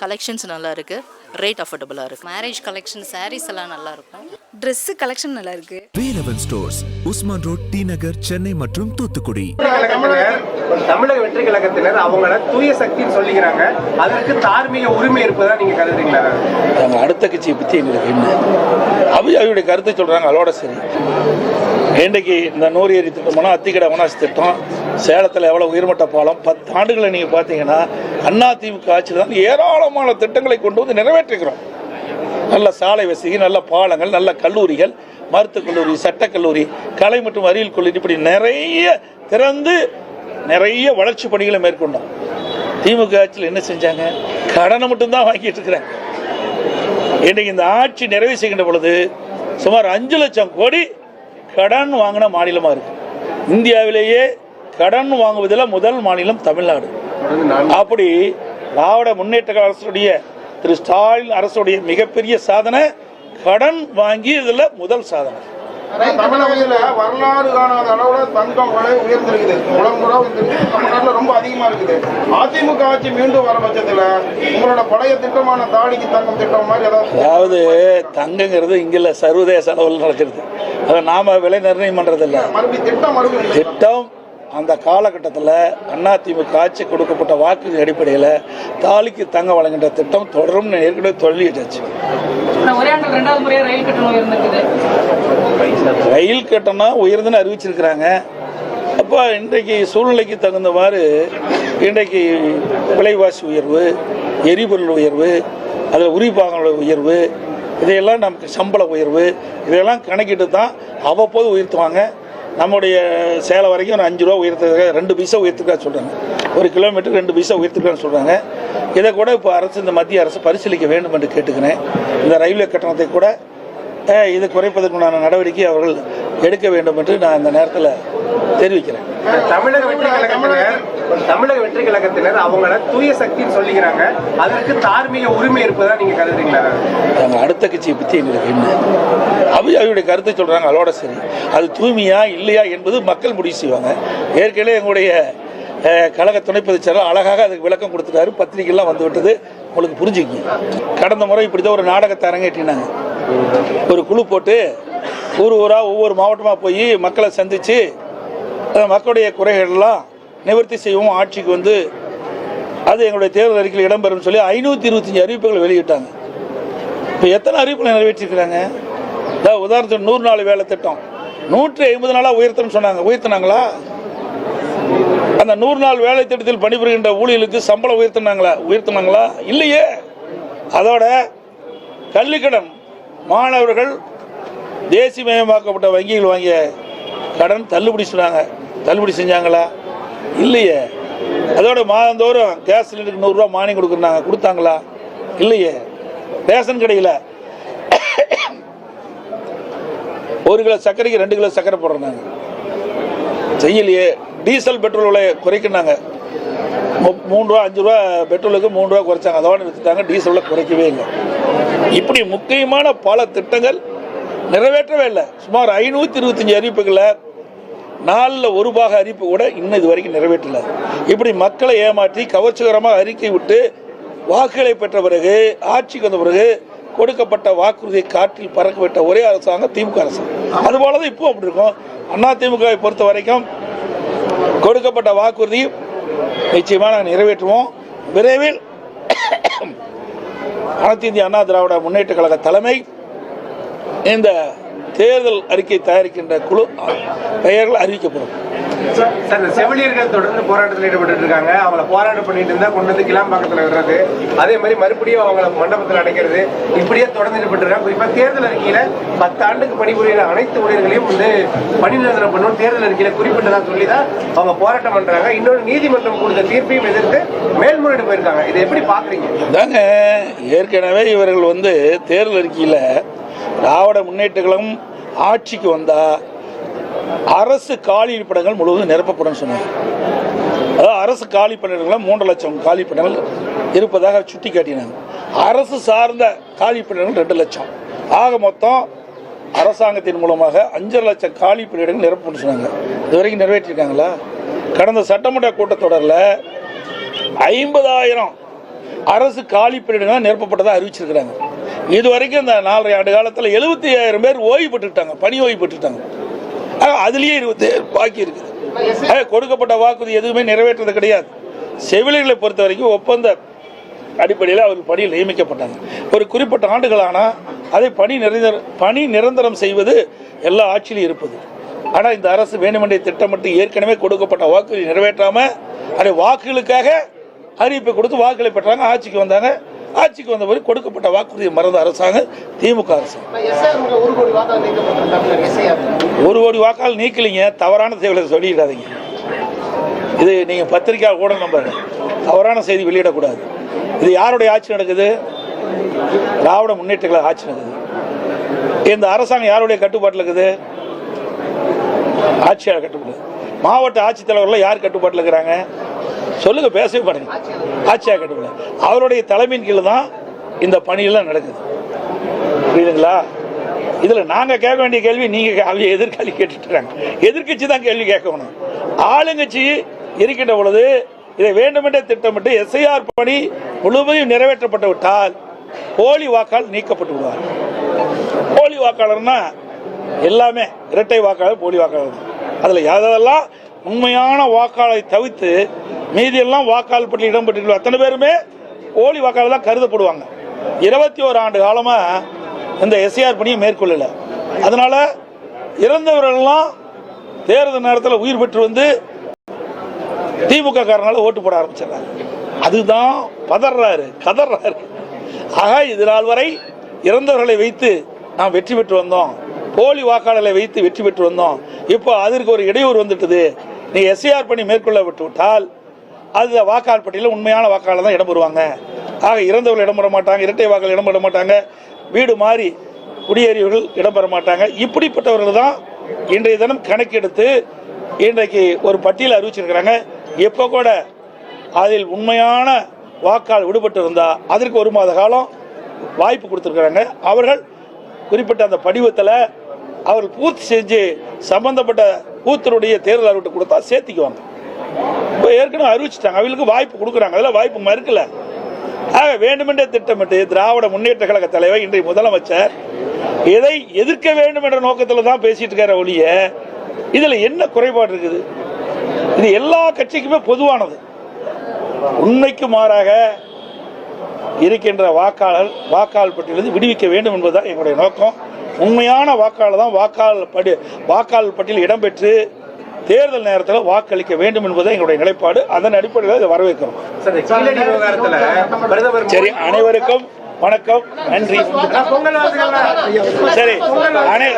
Collections நல்லா இருக்கு. Rate அஃபோர்டபுளாக இருக்கு. மேரேஜ் கலெக்ஷன் சாரீஸ் எல்லாம் நல்லா இருக்கும். ட்ரெஸ்ஸு கலெக்ஷன் நல்லா இருக்கு. Velavan stores Usman road T Nagar Chennai மற்றும் தூத்துக்குடி. தமிழக வெற்றி கழகத்தினர் அவங்கள தூய சக்தின்னு சொல்லிக்கிறாங்க. அதற்கு தார்மீக உரிமை இருப்பதா நீங்க கருதுறீங்களா? அடுத்த கட்சியை பற்றி எங்களுக்கு என்ன? அவி அவருடைய கருத்தை சொல்கிறாங்க அதோட சரி. இன்றைக்கு இந்த நூறு ஏரி திட்டம்னா அத்திக்கடை அவனாசி திட்டம். சேலத்தில் எவ்வளோ உயர்மட்ட பாலம்? பத்து ஆண்டுகளை நீங்கள் பார்த்தீங்கன்னா அண்ணா திமுக ஆட்சியில் தான் ஏராளமான திட்டங்களை கொண்டு வந்து நிறைவேற்றுகிறோம் நல்ல சாலை வசதி நல்ல பாலங்கள் நல்ல கல்லூரிகள் மருத்துவக் கல்லூரி சட்டக்கல்லூரி கலை மற்றும் அறிவியல் கல்லூரி இப்படி நிறைய திறந்து நிறைய வளர்ச்சி பணிகளை மேற்கொண்டோம். திமுக ஆட்சியில் என்ன செஞ்சாங்க? கடனை மட்டும்தான் வாங்கிட்டு இருக்கிறாங்க இன்றைக்கு இந்த ஆட்சி நிறைவு செய்கின்ற பொழுது சுமார் அஞ்சு லட்சம் கோடி கடன் வாங்கின மாநிலமாக இருக்கு. இந்தியாவிலேயே கடன் வாங்குவதில் முதல் மாநிலம் தமிழ்நாடு. அப்படி திராவிட முன்னேற்ற அரசுடைய திரு ஸ்டாலின் அரசுடைய மிகப்பெரிய சாதனை கடன் வாங்கி இதில் முதல் சாதனை. தமிழகத்துல வரலாறு காணாத அளவுல தங்கம் விலை உயர்ந்திருக்குது. உலகம் கூட உயர்ந்திருக்கு. தமிழ்நாட்டுல ரொம்ப அதிகமா இருக்குது. அதிமுக ஆட்சி மீண்டும் வர பட்சத்துல உங்களோட பழைய திட்டமான தாடிக்கு தங்கம் திட்டம் மாதிரி ஏதாவது அதாவது தங்கங்கிறது இங்க இல்ல சர்வதேச அளவில் நடக்கிறது. அதை நாம விலை நிர்ணயம் பண்றதில்ல. திட்டம் மறுபடியும் திட்டம் அந்த காலகட்டத்தில் அதிமுக ஆட்சி கொடுக்கப்பட்ட வாக்கு அடிப்படையில் தாலிக்கு தங்க வழங்குகின்ற திட்டம் தொடரும் ஏற்கனவே சொல்லிட்டாச்சு ரயில் கட்டணம் உயர்ந்துன்னு அறிவிச்சிருக்கிறாங்க. அப்போ இன்றைக்கு சூழ்நிலைக்கு தகுந்தவாறு இன்றைக்கு விலைவாசி உயர்வு எரிபொருள் உயர்வு அதில் உரிபாகங்களோட உயர்வு இதையெல்லாம் நமக்கு சம்பள உயர்வு இதையெல்லாம் கணக்கிட்டு தான் அவ்வப்போது உயர்த்துவாங்க. நம்முடைய சேலை வரைக்கும் ஒரு அஞ்சு ரூபா உயர்த்துக்காக ரெண்டு பைசா உயர்த்துக்கா சொல்கிறாங்க ஒரு கிலோமீட்டருக்கு ரெண்டு பைசா உயர்த்துக்கான்னு சொல்கிறாங்க இதை கூட இப்போ அரசு இந்த மத்திய அரசு பரிசீலிக்க வேண்டும் என்று கேட்டுக்கிறேன். இந்த ரயில்வே கட்டணத்தை கூட இதை இது குறைப்பதற்குண்டான நடவடிக்கை அவர்கள் எடுக்க வேண்டும் என்று நான் இந்த நேரத்தில் தெரிவிக்கிறேன். தமிழக வெற்றி கழகத்தினர் தமிழக வெற்றி கழகத்தினர் அவங்கள தூய சக்தின்னு சொல்லிக்கிறாங்க. அதற்கு தார்மீக உரிமை இருப்பதா நீங்க கருதுறீங்களா? நாங்கள் அடுத்த கட்சியை பற்றி எங்களுக்கு என்ன? அவி அவருடைய கருத்தை சொல்கிறாங்க அதோட சரி. அது தூய்மையா இல்லையா என்பது மக்கள் முடிவு செய்வாங்க. ஏற்கனவே எங்களுடைய கழக துணை பொதுச் செயலாளர் அழகாக அதுக்கு விளக்கம் கொடுத்துட்டாரு. பத்திரிகைலாம் வந்து விட்டது. உங்களுக்கு புரிஞ்சுக்கங்க கடந்த முறை இப்படி தான் ஒரு நாடகத்தை அரங்கேற்றினாங்க. ஒரு குழு போட்டு ஊர் ஊராக ஒவ்வொரு மாவட்டமாக போய் மக்களை சந்தித்து மக்களுடைய குறைகள்லாம் நிவர்த்தி செய்யவும் ஆட்சிக்கு வந்து அது எங்களுடைய தேர்தல் அறிக்கையில் இடம்பெறும் சொல்லி ஐநூற்றி இருபத்தஞ்சி அறிவிப்புகள் வெளியிட்டாங்க. இப்போ எத்தனை அறிவிப்புகளை நிறைவேற்றிருக்கிறாங்க? அதாவது உதாரணத்துக்கு நூறு நாள் வேலை திட்டம். நூற்றி ஐம்பது நாளாக உயர்த்தணும்னு சொன்னாங்க. உயர்த்தினாங்களா? அந்த நூறு நாள் வேலை திட்டத்தில் பணிபுரிகின்ற ஊழியர்களுக்கு சம்பளம் உயர்த்தினாங்களா? உயர்த்தினாங்களா? இல்லையே. அதோட கல்விக்கடன் மாணவர்கள் தேசியமயமாக்கப்பட்ட வங்கிகள் வாங்கிய கடன் தள்ளுபடி சொன்னாங்க. தள்ளுபடி செஞ்சாங்களா? இல்லையே. அதோட மாதந்தோறும் கேஸ் சிலிண்டருக்கு நூறுரூவா மானியம் கொடுக்குறாங்க. கொடுத்தாங்களா? இல்லையே. ரேஷன் கடையில் ஒரு கிலோ சர்க்கரைக்கு ரெண்டு கிலோ சர்க்கரை போடுறாங்க. செய்யலையே. டீசல் பெட்ரோல் விலையை குறைக்கினாங்க. மூணு ரூபா அஞ்சு ரூபா பெட்ரோலுக்கு மூணு ரூபா குறைச்சாங்க. அதோட நிறுத்திட்டாங்க. டீசல் விலை குறைக்கவே இல்லை. இப்படி முக்கியமான பல திட்டங்கள் நிறைவேற்றவே இல்லை. சுமார் ஐநூற்றி இருபத்தஞ்சி அறிவிப்புகளை நாலில் ஒரு பாக அறிவிப்பு கூட இன்னும் இது வரைக்கும் நிறைவேற்றல. இப்படி மக்களை ஏமாற்றி கவர்ச்சிகரமாக அறிக்கை விட்டு வாக்குகளை பெற்ற பிறகு ஆட்சிக்கு வந்த பிறகு கொடுக்கப்பட்ட வாக்குறுதியை காற்றில் பறக்க விட்ட ஒரே அரசாங்கம் திமுக அரசாங்கம் அதுபோல தான் இப்போ அப்படி இருக்கும். அண்ணா திமுகவை பொறுத்த வரைக்கும் கொடுக்கப்பட்ட வாக்குறுதி நிச்சயமாக நாங்கள் நிறைவேற்றுவோம். விரைவில் அனைத்து இந்திய அண்ணா திராவிட முன்னேற்ற கழக தலைமை இந்த தேர்தல் அறிக்கை தயாரிக்கின்ற குழு பெயர்கள் அறிவிக்கப்படும். செவிலியர்கள் தொடர்ந்து போராட்டத்தில் ஈடுபட்டு இருக்காங்க. அவங்கள போராட்டம் பண்ணிட்டு இருந்தா கொண்டு வந்து கிளாம்பாக்கத்தில் விடுறது. அதே மாதிரி மறுபடியும் அவங்கள மண்டபத்தில் அடைக்கிறது. இப்படியே தொடர்ந்து ஈடுபட்டு இருக்காங்க. குறிப்பா தேர்தல் அறிக்கையில பத்து ஆண்டுக்கு பணிபுரிகிற அனைத்து ஊழியர்களையும் வந்து பணி நிரந்தரம் பண்ணணும் தேர்தல் அறிக்கையில குறிப்பிட்டதா சொல்லி தான் அவங்க போராட்டம் பண்றாங்க. இன்னொரு நீதிமன்றம் கொடுத்த தீர்ப்பையும் எதிர்த்து மேல்முறையீடு போயிருக்காங்க. இதை எப்படி பாக்குறீங்க? தாங்க ஏற்கனவே இவர்கள் வந்து தேர்தல் அறிக்கையில் திராவிட முன்னேற்ற கழகம் ஆட்சிக்கு வந்தா அரசு காலி இருப்பிடங்கள் முழுவதும் நிரப்பப்படும் சொன்னாங்க. அதாவது அரசு காலி பணியிடங்கள் மூன்று லட்சம் காலி பணியிடங்கள் இருப்பதாக சுட்டி காட்டினாங்க. அரசு சார்ந்த காலி பணியிடங்கள் ரெண்டு லட்சம். ஆக மொத்தம் அரசாங்கத்தின் மூலமாக அஞ்சரை லட்சம் காலி பணியிடங்கள் நிரப்பப்படும் சொன்னாங்க. இது வரைக்கும் நிறைவேற்றிருக்காங்களா? கடந்த சட்டமன்ற கூட்டத்தொடரில் ஐம்பதாயிரம் அரசு காலி பணியிடங்கள் நிரப்பப்பட்டதாக அறிவிச்சிருக்கிறாங்க. இது வரைக்கும் இந்த நாலரை ஆண்டு காலத்தில் எழுபத்தி ஐயாயிரம் பேர் ஓய்வு பெற்றுட்டாங்க பணி ஓய்வு பெற்றுட்டாங்க அதுலேயே இருபத்தி பாக்கி இருக்குது. கொடுக்கப்பட்ட வாக்குறுதி எதுவுமே நிறைவேற்றது கிடையாது. செவிலியர்களை பொறுத்த வரைக்கும் ஒப்பந்த அடிப்படையில் அவர்கள் பணியில் நியமிக்கப்பட்டாங்க. ஒரு குறிப்பிட்ட ஆண்டுகளானால் அதை பணி நிரந்தர பணி நிரந்தரம் செய்வது எல்லா ஆட்சியிலும் இருப்பது. ஆனால் இந்த அரசு வேண்டுமென்றே திட்டமிட்டு ஏற்கனவே கொடுக்கப்பட்ட வாக்குறுதி நிறைவேற்றாமல் அதை வாக்குகளுக்காக அறிவிப்பை கொடுத்து வாக்குகளை பெற்றாங்க ஆட்சிக்கு வந்தாங்க. ஆட்சிக்கு வந்த பிறகு கொடுக்கப்பட்ட வாக்குறுதியை மறந்த அரசாங்கம் திமுக அரசு. ஒரு கோடி வாக்கால் நீக்கலிங்க தவறான செய்திகளை சொல்லிடாதீங்க. இது நீங்கள் பத்திரிக்கை கூட நம்புங்க தவறான செய்தி வெளியிடக்கூடாது. இது யாருடைய ஆட்சி நடக்குது? திராவிட முன்னேற்ற கழக ஆட்சி நடக்குது. இந்த அரசாங்கம் யாருடைய கட்டுப்பாட்டில் இருக்குது? ஆட்சியாளர் கட்டுப்பாடு. மாவட்ட ஆட்சித்தலைவர்கள் யார் கட்டுப்பாட்டில் இருக்கிறாங்க? சொல்லுங்க பேசவே பாருங்க. ஆட்சியாக கட்டுப்பாடு அவருடைய தலைமையின் கீழே தான் இந்த பணியெல்லாம் நடக்குது. புரியுதுங்களா? இதுல நாங்க கேட்க வேண்டிய கேள்வி நீங்க அவங்க எதிர்காலி கேட்டுட்டு எதிர்கட்சி எதிர்க்கட்சி தான் கேள்வி கேட்கணும். ஆளுங்கட்சி இருக்கின்ற பொழுது இதை வேண்டுமென்றே திட்டமிட்டு எஸ்ஐஆர் பணி முழுமையும் நிறைவேற்றப்பட்டு விட்டால் போலி வாக்காளர் நீக்கப்பட்டு விடுவார். போலி வாக்காளர்னா எல்லாமே இரட்டை வாக்காளர் போலி வாக்காளர் அதில் அதுல உண்மையான வாக்காளரை தவிர்த்து மீதியெல்லாம் வாக்காளர் பட்டியல் இடம்பெற்றிருக்கிற அத்தனை பேருமே போலி வாக்காளர் தான் கருதப்படுவாங்க. இருபத்தி ஓரு ஆண்டு காலமாக இந்த எஸ்ஐஆர் பணியை மேற்கொள்ளலை. அதனால் இறந்தவர்கள்லாம் தேர்தல் நேரத்தில் உயிர் பெற்று வந்து திமுக காரனால ஓட்டு போட ஆரம்பிச்சிடறாங்க. அதுதான் பதறாரு கதறாரு. ஆக இது நாள் வரை இறந்தவர்களை வைத்து நாம் வெற்றி பெற்று வந்தோம். போலி வாக்காளர்களை வைத்து வெற்றி பெற்று வந்தோம். இப்போ அதற்கு ஒரு இடையூறு வந்துட்டது. நீ எஸ்ஏஆர் பணி மேற்கொள்ள விட்டு விட்டால் அது வாக்காளர் பட்டியலில் உண்மையான வாக்காளர் தான் இடம் பெறுவாங்க. ஆக இறந்தவர்கள் இடம் பெற மாட்டாங்க இரட்டை வாக்கள் இடம் பெற மாட்டாங்க வீடு மாறி குடியேறியவர்கள் இடம் பெற மாட்டாங்க. இப்படிப்பட்டவர்கள் தான் இன்றைய தினம் கணக்கெடுத்து இன்றைக்கு ஒரு பட்டியல் அறிவிச்சிருக்கிறாங்க. இப்போ கூட அதில் உண்மையான வாக்காள் விடுபட்டு இருந்தால் அதற்கு ஒரு மாத காலம் வாய்ப்பு கொடுத்துருக்குறாங்க. அவர்கள் குறிப்பிட்ட அந்த படிவத்தில் அவர்கள் பூர்த்தி செஞ்சு சம்பந்தப்பட்ட பூத்தருடைய தேர்தல் அறிவிட்டு கொடுத்தா சேர்த்திக்குவாங்க. இப்போ ஏற்கனவே அறிவிச்சிட்டாங்க. அவங்களுக்கு வாய்ப்பு கொடுக்குறாங்க. அதில் வாய்ப்பு மறுக்கல. ஆக வேண்டுமென்றே திட்டமிட்டு திராவிட முன்னேற்ற கழக தலைவர் இன்றைய முதலமைச்சர் இதை எதிர்க்க வேண்டும் என்ற நோக்கத்தில் தான் பேசிட்டு இருக்கிற ஒழிய இதில் என்ன குறைபாடு இருக்குது? இது எல்லா கட்சிக்குமே பொதுவானது. உண்மைக்கு மாறாக இருக்கின்ற வாக்காளர் வாக்காளர் பட்டியலிருந்து விடுவிக்க வேண்டும் என்பதுதான் எங்களுடைய நோக்கம். உண்மையான வாக்காளர் தான் வாக்காளர் படி வாக்காளர் பட்டியல் இடம்பெற்று தேர்தல் நேரத்தில் வாக்களிக்க வேண்டும் என்பது எங்களுடைய நிலைப்பாடு. அதன் அடிப்படையில் இதை வரவேற்கிறோம். சார் அனைவருக்கும் வணக்கம் நன்றி சரி அனை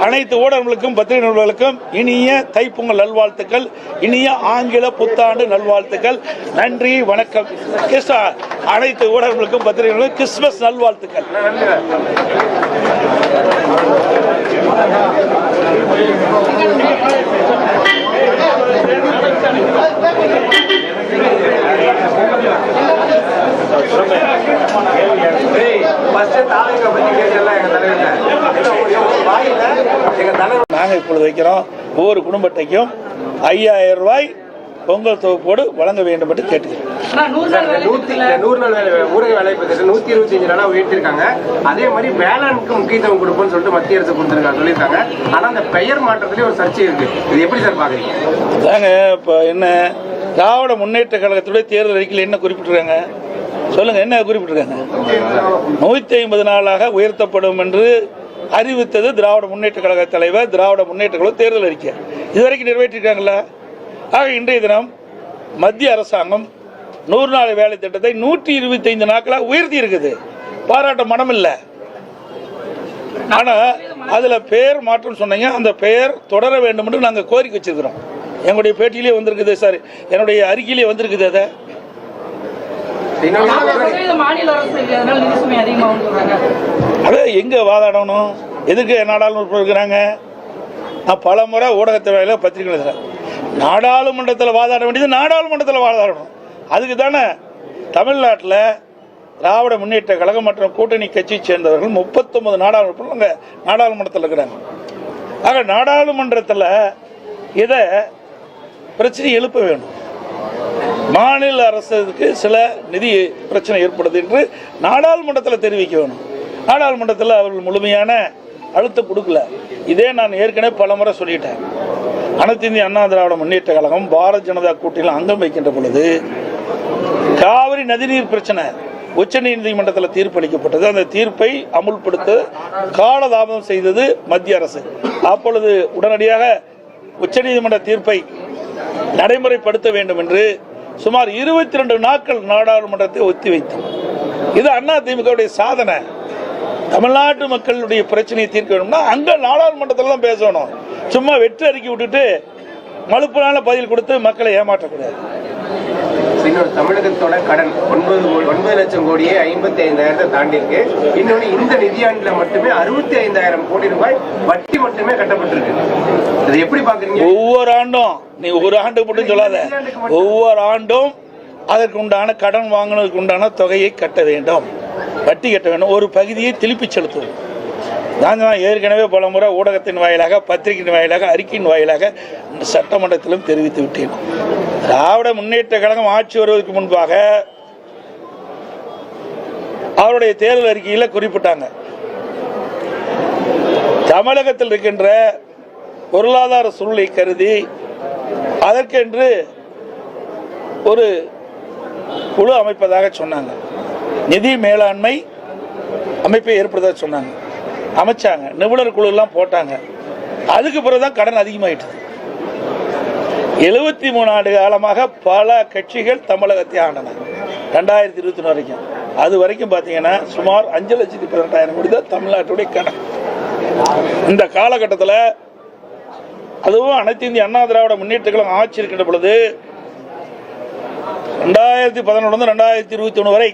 அனைத்து ஊடகங்களுக்கும் பத்திரிகை நிறுவனங்களுக்கும் இனிய தைப்பொங்கல் நல்வாழ்த்துக்கள் இனிய ஆங்கில புத்தாண்டு நல்வாழ்த்துக்கள் நன்றி வணக்கம் கிறிஸ்தா அனைத்து ஊடகங்களுக்கும் பத்திரிகை கிறிஸ்துமஸ் நல்வாழ்த்துக்கள் Thank you. நாங்கள் இப்பொழுது வைக்கிறோம் ஒவ்வொரு குடும்ப அட்டைக்கும் ஐயாயிரம் ரூபாய் பொங்கல் தொகுப்போடு வழங்க வேண்டும் என்று கேட்டுக்கிறேன் ஊரக வேலை திட்டம் நூத்தி இருபத்தி அஞ்சு நாளா உயர்த்திருக்காங்க. அதே மாதிரி வேளாண்க்கு முக்கியத்துவம் கொடுப்போம்னு சொல்லிட்டு மத்திய அரசு கொடுத்திருக்காங்க சொல்லியிருக்காங்க. ஆனா அந்த பெயர் மாற்றத்திலே ஒரு சர்ச்சை இருக்கு. இது எப்படி சார் பாக்குறீங்க? அதாங்க இப்போ என்ன திராவிட முன்னேற்ற கழகத்துடைய தேர்தல் அறிக்கையில் என்ன குறிப்பிட்டிருக்காங்க? சொல்லுங்க என்ன குறிப்பிட்டிருக்காங்க? நூற்றி ஐம்பது நாளாக உயர்த்தப்படும் என்று அறிவித்தது திராவிட முன்னேற்ற கழக தலைவர் திராவிட முன்னேற்ற கழக தேர்தல் அறிக்கை. இதுவரைக்கும் நிறைவேற்றிருக்காங்களா ஆக இன்றைய தினம் மத்திய அரசாங்கம் நூறு நாள் வேலை திட்டத்தை நூற்றி இருபத்தி ஐந்து நாட்களாக உயர்த்தி இருக்குது. பாராட்ட மனம் இல்லை ஆனா அதுல பெயர் மாற்றம் சொன்னீங்க அந்த பெயர் தொடர வேண்டும் என்று நாங்கள் கோரிக்கை வச்சிருக்கிறோம். எங்களுடைய பேட்டியிலே வந்திருக்குது சார் என்னுடைய அறிக்கையிலே வந்திருக்குது அதை இன்னொன்னு நாற்பது சதவீதம் மாநில அரசு இல்லை அதனால நிதி சுமை அதிகமாகும் சொல்றாங்க அதை எங்க வாதாடணும்? எதுக்கு நாடாளுமன்ற இருக்கிறாங்க? நான் பல முறை ஊடகத்தை வேலையில் பத்திரிகை எழுதுறேன். நாடாளுமன்றத்தில் வாதாட வேண்டியது நாடாளுமன்றத்தில் வாதாடணும். அதுக்கு தானே தமிழ்நாட்டில் திராவிட முன்னேற்ற கழகம் மற்றும் கூட்டணி கட்சியை சேர்ந்தவர்கள் முப்பத்தொன்பது நாடாளுமன்ற நாடாளுமன்றத்தில் இருக்கிறாங்க. ஆக நாடாளுமன்றத்தில் இதை பிரச்சனை எழுப்ப வேண்டும் மாநில அரசுக்கு சில நிதி பிரச்சனை ஏற்படுது என்று நாடாளுமன்றத்தில் தெரிவிக்க வேணும் நாடாளுமன்றத்தில் அவர்கள் முழுமையான அழுத்தம் கொடுக்கல. இதே நான் ஏற்கனவே பலமுறை சொல்லிட்டேன். அனைத்து இந்திய அண்ணா திராவிட முன்னேற்ற கழகம் பாரத் ஜனதா கூட்டணியில் அங்கம் வைக்கின்ற பொழுது காவிரி நதிநீர் பிரச்சனை உச்ச நீதிமன்றத்தில் தீர்ப்பளிக்கப்பட்டது. அந்த தீர்ப்பை அமுல்படுத்த காலதாமதம் செய்தது மத்திய அரசு. அப்பொழுது உடனடியாக உச்சநீதிமன்ற தீர்ப்பை நடைமுறைப்படுத்த வேண்டும் என்று சுமார் இருபத்தி ரெண்டு நாட்கள் நாடாளுமன்றத்தை ஒத்திவைத்தோம் இது அண்ணா திமுகவுடைய சாதனை. தமிழ்நாட்டு மக்களுடைய பிரச்சனையை தீர்க்க வேணும்னா அங்க நாடாளுமன்றத்தில் தான் பேசணும். சும்மா வெற்றி அறிக்கை விட்டுட்டு மலுப்புனால பதில் கொடுத்து மக்களை ஏமாற்றக்கூடாது. இன்னொரு தமிழகத்தோட கடன் ஒன்பது ஒன்பது லட்சம் கோடியே ஐம்பத்தி ஐந்தாயிரத்தை தாண்டி இருக்கு இன்னொன்னு இந்த நிதியாண்டுல மட்டுமே அறுபத்தி ஐந்தாயிரம் கோடி ரூபாய் வட்டி மட்டுமே கட்டப்பட்டிருக்கு. ஒவ்வொரு ஆண்டும் நீ ஒரு ஆண்டு மட்டும் சொல்லாத. ஒவ்வொரு ஆண்டும் அதற்கு உண்டான கடன் வாங்கினதுக்கு உண்டான தொகையை கட்ட வேண்டும். வட்டி கட்ட வேண்டும். ஒரு பகுதியை திருப்பி செலுத்துவோம். நான் தான் ஏற்கனவே பல முறை ஊடகத்தின் வாயிலாக பத்திரிகையின் வாயிலாக அறிக்கையின் வாயிலாக சட்டமன்றத்திலும் தெரிவித்து விட்டேன். திராவிட முன்னேற்ற கழகம் ஆட்சி வருவதற்கு முன்பாக அவருடைய தேர்தல் அறிக்கையில் குறிப்பிட்டாங்க. தமிழகத்தில் இருக்கின்ற பொருளாதார சூழ்நிலை கருதி அதற்கென்று ஒரு குழு அமைப்பதாக சொன்னாங்க. நிதி மேலாண்மை அமைப்பை ஏற்படுத்ததாக சொன்னாங்க. அமைச்சாங்க. நிபுணர் குழுலாம் போட்டாங்க. அதுக்கு பிறகுதான் கடன் அதிகமாயிட்டது. எழுபத்தி மூணு ஆண்டு காலமாக பல கட்சிகள் தமிழகத்தை ஆண்டன. ரெண்டாயிரத்தி இருபத்தி ஒன்று வரைக்கும். அது வரைக்கும் பார்த்தீங்கன்னா சுமார் அஞ்சு லட்சத்தி பதினெட்டாயிரம் கோடி தான் தமிழ்நாட்டுடைய கடன். இந்த காலகட்டத்தில் அதுவும் அனைத்து இந்திய அண்ணா திராவிட முன்னேற்ற கழகம் ஆட்சி இருக்கின்ற பொழுது ரெண்டாயிரத்தி பதினொன்று ரெண்டாயிரத்தி இருபத்தி ஒன்று வரை